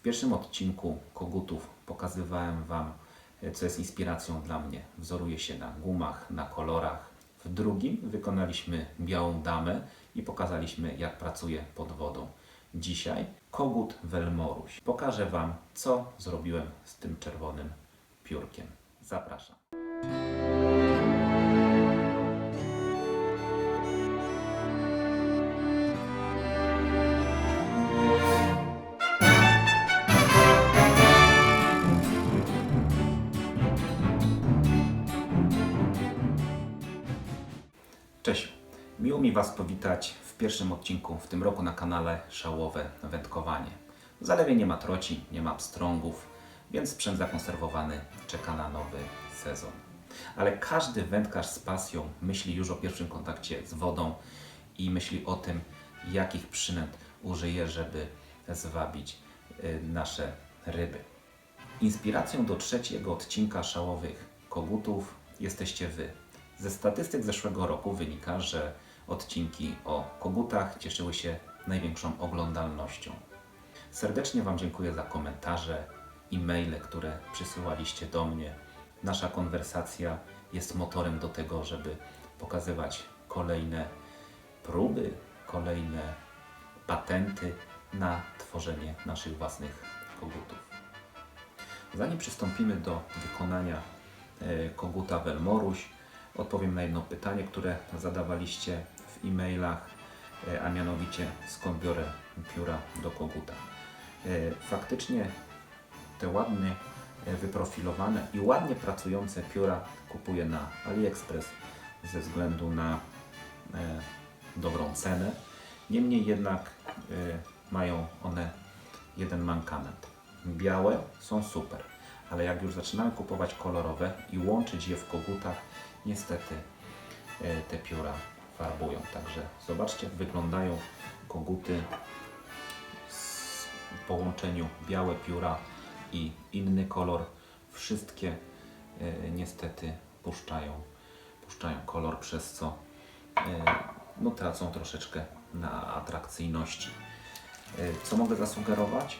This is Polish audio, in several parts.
W pierwszym odcinku Kogutów pokazywałem Wam, co jest inspiracją dla mnie. Wzoruje się na gumach, na kolorach. W drugim wykonaliśmy białą damę i pokazaliśmy, jak pracuje pod wodą. Dzisiaj kogut Welmoruś. Pokażę Wam, co zrobiłem z tym czerwonym piórkiem. Zapraszam. Cześć. Miło mi Was powitać w pierwszym odcinku w tym roku na kanale Szałowe Wędkowanie. W zalewie nie ma troci, nie ma pstrągów, więc sprzęt zakonserwowany czeka na nowy sezon. Ale każdy wędkarz z pasją myśli już o pierwszym kontakcie z wodą i myśli o tym, jakich przynęt użyje, żeby zwabić y, nasze ryby. Inspiracją do trzeciego odcinka szałowych kogutów jesteście Wy. Ze statystyk zeszłego roku wynika, że odcinki o kogutach cieszyły się największą oglądalnością. Serdecznie Wam dziękuję za komentarze, e-maile, które przysyłaliście do mnie. Nasza konwersacja jest motorem do tego, żeby pokazywać kolejne próby, kolejne patenty na tworzenie naszych własnych kogutów. Zanim przystąpimy do wykonania e, koguta Welmoruś, odpowiem na jedno pytanie, które zadawaliście w e-mailach, e, a mianowicie skąd biorę pióra do koguta. E, Faktycznie te ładne, e, wyprofilowane i ładnie pracujące pióra kupuję na AliExpress ze względu na dobrą cenę. Niemniej jednak mają one jeden mankament. Białe są super, ale jak już zaczynamy kupować kolorowe i łączyć je w kogutach, niestety e, te pióra farbują. Także zobaczcie, wyglądają koguty z połączeniu białe pióra i inny kolor. Wszystkie e, niestety puszczają, puszczają kolor, przez co e, no, tracą troszeczkę na atrakcyjności. Co mogę zasugerować?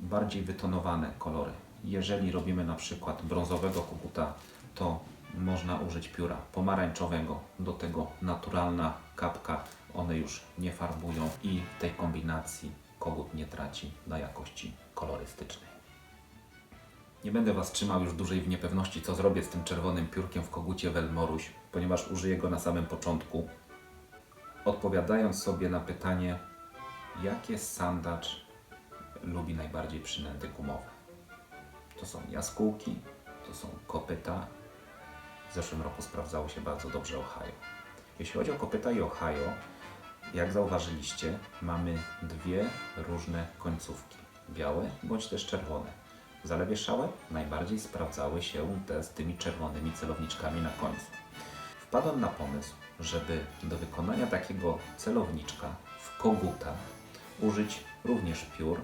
Bardziej wytonowane kolory. Jeżeli robimy na przykład brązowego koguta, to można użyć pióra pomarańczowego, do tego naturalna kapka, one już nie farbują i tej kombinacji kogut nie traci na jakości kolorystycznej. Nie będę Was trzymał już dłużej w niepewności, co zrobię z tym czerwonym piórkiem w kogucie Welmoruś, ponieważ użyję go na samym początku. Odpowiadając sobie na pytanie, jakie sandacz lubi najbardziej przynęty gumowe. To są jaskółki, to są kopyta. Zeszłym roku sprawdzało się bardzo dobrze Ohio. Jeśli chodzi o kopyta i Ohio, jak zauważyliście, mamy dwie różne końcówki. Białe bądź też czerwone. W najbardziej sprawdzały się te z tymi czerwonymi celowniczkami na końcu. Wpadłem na pomysł, żeby do wykonania takiego celowniczka w kogutach użyć również piór,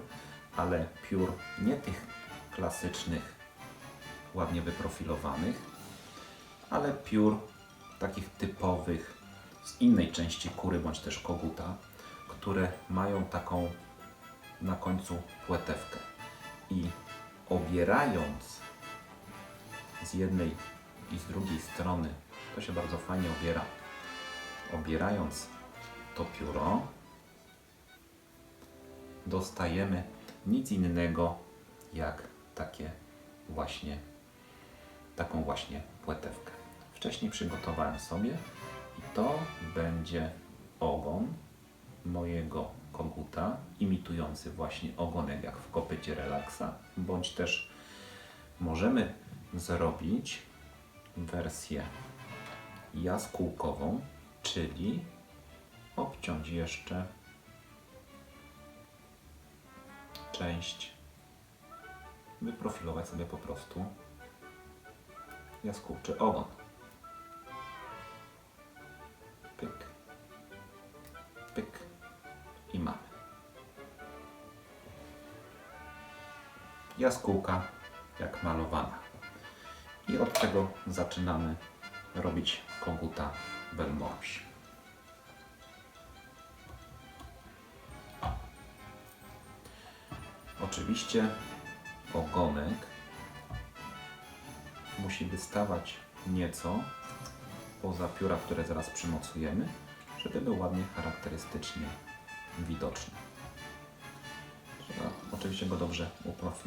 ale piór nie tych klasycznych, ładnie wyprofilowanych, ale piór takich typowych z innej części kury bądź też koguta, które mają taką na końcu płetewkę. I obierając z jednej i z drugiej strony, to się bardzo fajnie obiera. Obierając to pióro, dostajemy nic innego jak takie właśnie taką właśnie płetewkę. Wcześniej przygotowałem sobie i to będzie ogon mojego koguta, imitujący właśnie ogonek jak w kopycie relaksa, bądź też możemy zrobić wersję jaskółkową, czyli obciąć jeszcze część, wyprofilować sobie po prostu jaskółczy ogon. Pyk, pyk i mamy. Jaskółka jak malowana. I od tego zaczynamy robić koguta Belmoruś. Oczywiście ogonek musi wystawać nieco poza pióra, które zaraz przymocujemy, żeby był ładnie charakterystycznie widoczny. Trzeba oczywiście go dobrze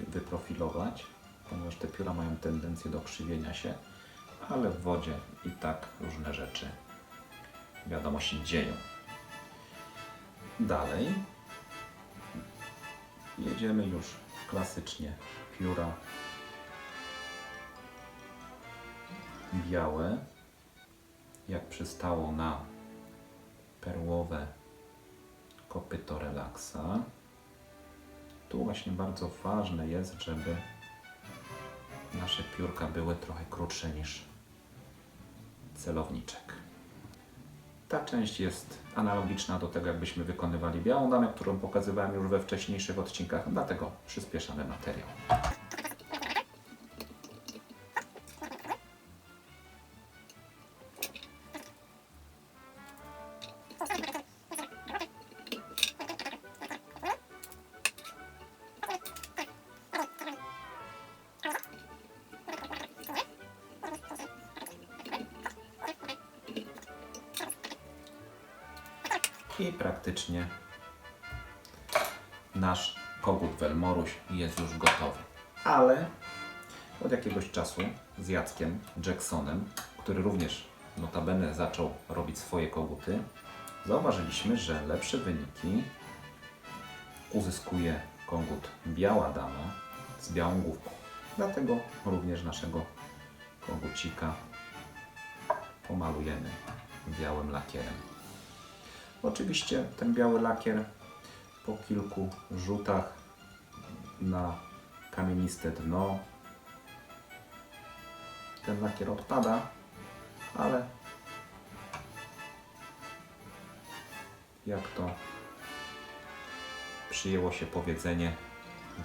wyprofilować, ponieważ te pióra mają tendencję do krzywienia się, ale w wodzie i tak różne rzeczy, wiadomo, się dzieją. Dalej jedziemy już klasycznie pióra białe, jak przystało na perłowe kopyto relaksa. Tu właśnie bardzo ważne jest, żeby nasze piórka były trochę krótsze niż celowniczek. Ta część jest analogiczna do tego, jakbyśmy wykonywali białą damę, którą pokazywałem już we wcześniejszych odcinkach, dlatego przyspieszamy materiał. I praktycznie nasz kogut Welmoruś jest już gotowy. Ale od jakiegoś czasu z Jackiem Jacksonem, który również notabene zaczął robić swoje koguty, zauważyliśmy, że lepsze wyniki uzyskuje kogut Biała Dama z białą główką. Dlatego również naszego kogucika pomalujemy białym lakierem. Oczywiście ten biały lakier po kilku rzutach na kamieniste dno. Ten lakier odpada, ale jak to przyjęło się powiedzenie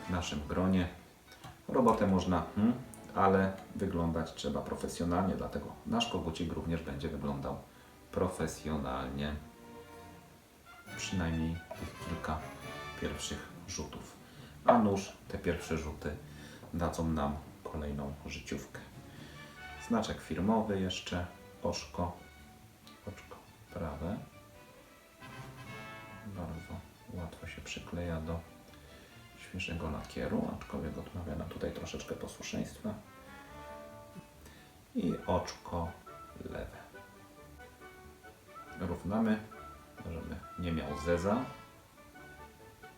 w naszym gronie, robotę można, hmm, ale wyglądać trzeba profesjonalnie, dlatego nasz kogucik również będzie wyglądał profesjonalnie przynajmniej tych kilka pierwszych rzutów. A nóż, te pierwsze rzuty dadzą nam kolejną życiówkę. Znaczek firmowy jeszcze, oczko, oczko prawe. Bardzo łatwo się przykleja do świeżego lakieru, aczkolwiek odmawia nam tutaj troszeczkę posłuszeństwa. I oczko lewe. Równamy nie miał zeza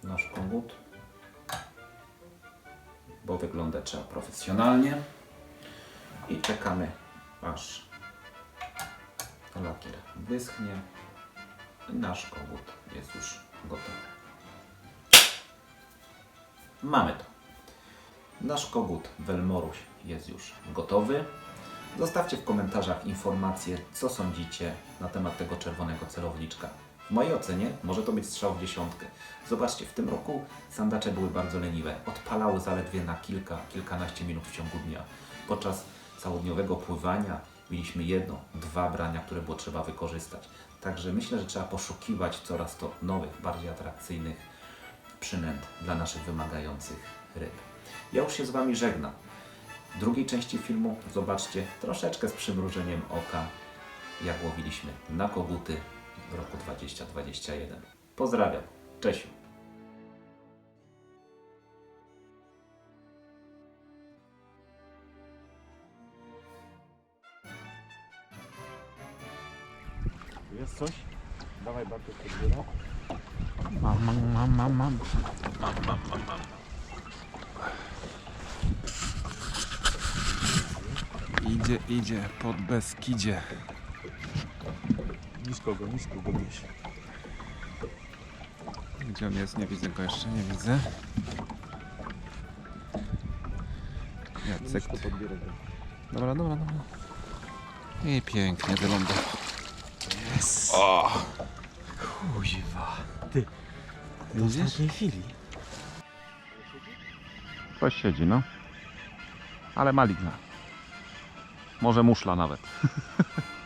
nasz kogut, bo wygląda trzeba profesjonalnie i czekamy aż lakier wyschnie nasz kogut jest już gotowy. Mamy to. Nasz kogut Welmoruś jest już gotowy. Zostawcie w komentarzach informacje, co sądzicie na temat tego czerwonego celowniczka. W mojej ocenie może to być strzał w dziesiątkę. Zobaczcie, w tym roku sandacze były bardzo leniwe. Odpalały zaledwie na kilka, kilkanaście minut w ciągu dnia. Podczas całodniowego pływania mieliśmy jedno, dwa brania, które było trzeba wykorzystać. Także myślę, że trzeba poszukiwać coraz to nowych, bardziej atrakcyjnych przynęt dla naszych wymagających ryb. Ja już się z Wami żegnam. W drugiej części filmu zobaczcie troszeczkę z przymrużeniem oka, jak łowiliśmy na koguty w roku 2021. Pozdrawiam. Cześć. Jest coś? Dawaj Bartek podbiera. Mam, mam, mam, mam, mam. Idzie, idzie pod Beskidzie. Nisko go, nisko go wieś. Gdzie on jest? Nie widzę go jeszcze, nie widzę. Jacek. Dobra, dobra, dobra. I pięknie wylądował. Jest. O! Kuźwa. Ty. Do Widzisz? ostatniej chwili. Ktoś siedzi, no. Ale maligna. Może muszla nawet.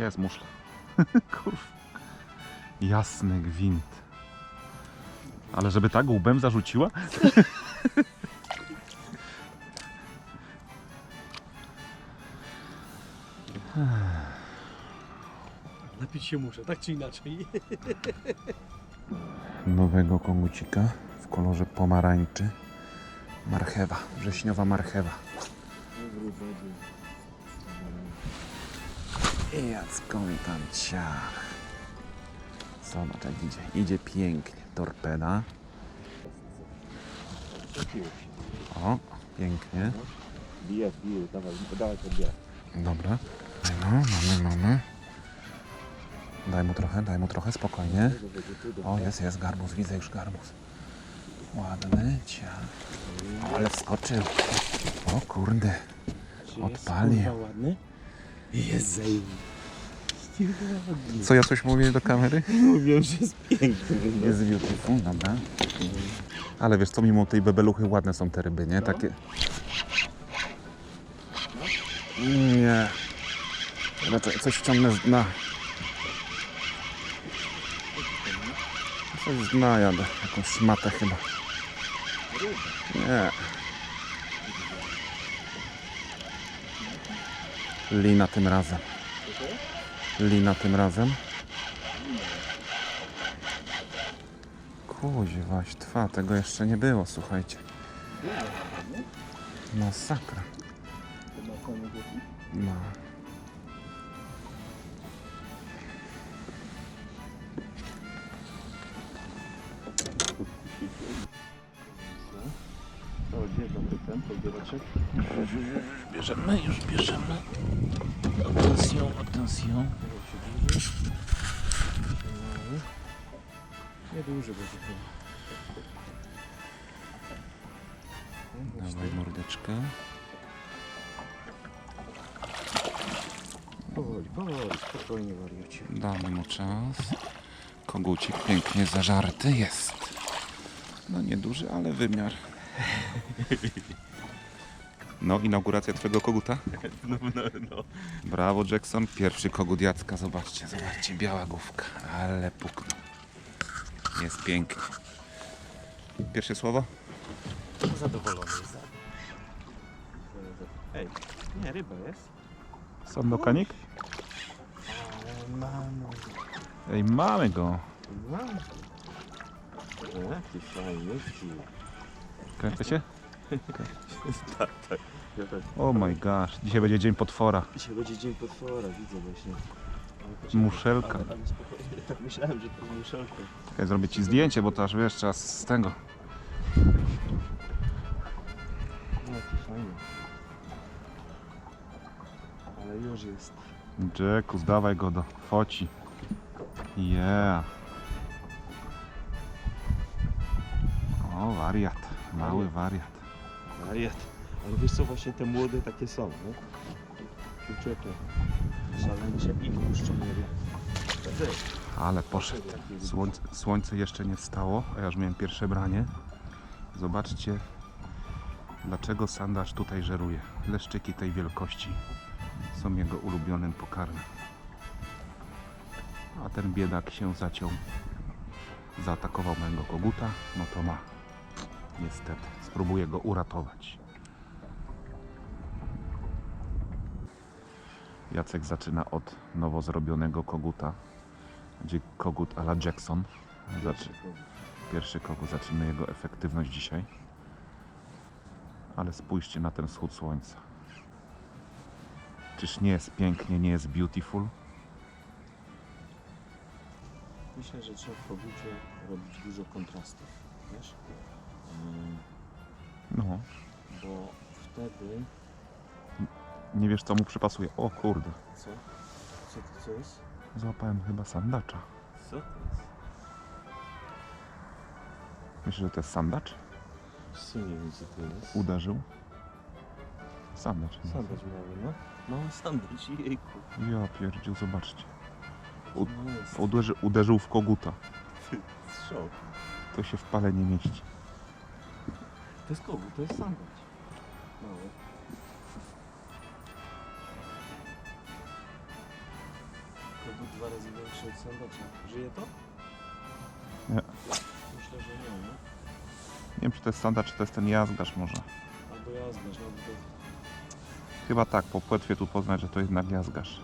Jest muszla. Kurwa. Jasny gwint. Ale żeby tak łbem zarzuciła? Napić się muszę, tak czy inaczej. Nowego kogucika w kolorze pomarańczy. Marchewa, wrześniowa marchewa. Jacką tam ciach. Zobacz jak idzie. Idzie pięknie. Torpeda. O, pięknie. Bije, bije, dawaj, dawaj to bije. Dobra. No, mamy, mamy. Daj mu trochę, daj mu trochę, spokojnie. O, jest, jest garbus, widzę już garbus. Ładny, ciach. Ale wskoczył. O kurde. Odpalił. Ładny? Jest zajebiście. Co ja coś mówię do kamery? Mówią, że jest piękny. no. Jest beautiful, dobra. Ale wiesz co, mimo tej bebeluchy ładne są te ryby, nie? Takie... Nie. Raczej coś wciągnę z dna. Coś z dna jadę. Jakąś szmatę chyba. Nie. Lina tym razem. Lina tym razem. Kuźwaś, twa, tego jeszcze nie było, słuchajcie. Masakra. No. Ten podbieraczek? Bierzemy, już bierzemy. Atensją, atensją. Nie duży będzie chyba. Dawaj mordeczkę. Powoli, powoli, spokojnie wariucie. Damy mu czas. Kogucik pięknie zażarty jest. No nieduży, ale wymiar. No, inauguracja twojego koguta? No, no, no. Brawo Jackson, pierwszy kogut Jacka, zobaczcie, zobaczcie, biała główka, ale puknął. Jest pięknie. Pierwsze słowo? Zadowolony jest. Ej, nie, ryba jest. Sandokanik? Ale mamy. Ej, mamy go. Mamy. Jaki fajniutki. Kręcę się? tak, tak. Ja tak. Oh my gosh, dzisiaj będzie dzień potwora. Dzisiaj będzie dzień potwora, widzę właśnie. Ale poczekaj, Muszelka. Ale, ale spokojnie, tak myślałem, że to muszelka. Czekaj, zrobię ci zdjęcie, bo to aż wiesz, trzeba z tego. No, jaki fajny. Ale już jest. Jacku, zdawaj go do foci. Yeah. O, wariat. Mały wariat. Wariat. Ale wiesz co, właśnie te młode takie są, no? Kurczaka. Szaleńcze i wpuszczone. Ale poszedł. Słońce, słońce jeszcze nie wstało, a ja już miałem pierwsze branie. Zobaczcie, dlaczego sandaż tutaj żeruje. Leszczyki tej wielkości są jego ulubionym pokarmem. A ten biedak się zaciął. Zaatakował mojego koguta, no to ma. Niestety, spróbuję go uratować. Jacek zaczyna od nowo zrobionego koguta. Będzie kogut a la Jackson. Zaczy, pierwszy kogut, zaczyna jego efektywność dzisiaj. Ale spójrzcie na ten wschód słońca. Czyż nie jest pięknie, nie jest beautiful? Myślę, że trzeba w kogucie robić dużo kontrastów, wiesz? No, Bo wtedy... nie wiesz co mu przypasuje. O kurde, Co? Co to co jest? złapałem chyba sandacza. Co to jest? Myślę, że to jest sandacz? Co nie wiem co to jest? Uderzył. Sandacz. Sandwich mały, no. Mały sandwich, jejku. Ja pierdził, zobaczcie. U- No jest. Uderzy, uderzył w koguta. Szok. To się w pale nie mieści. To jest kogut, to jest sandwich. Mały. był dwa razy większy od sandacza. Żyje to? Nie. Myślę, że nie, nie? Nie wiem, czy to jest sanda, czy to jest ten jazgarz może. Albo jazda, no bo to Chyba tak, po płetwie tu poznać, że to jednak jazgarz.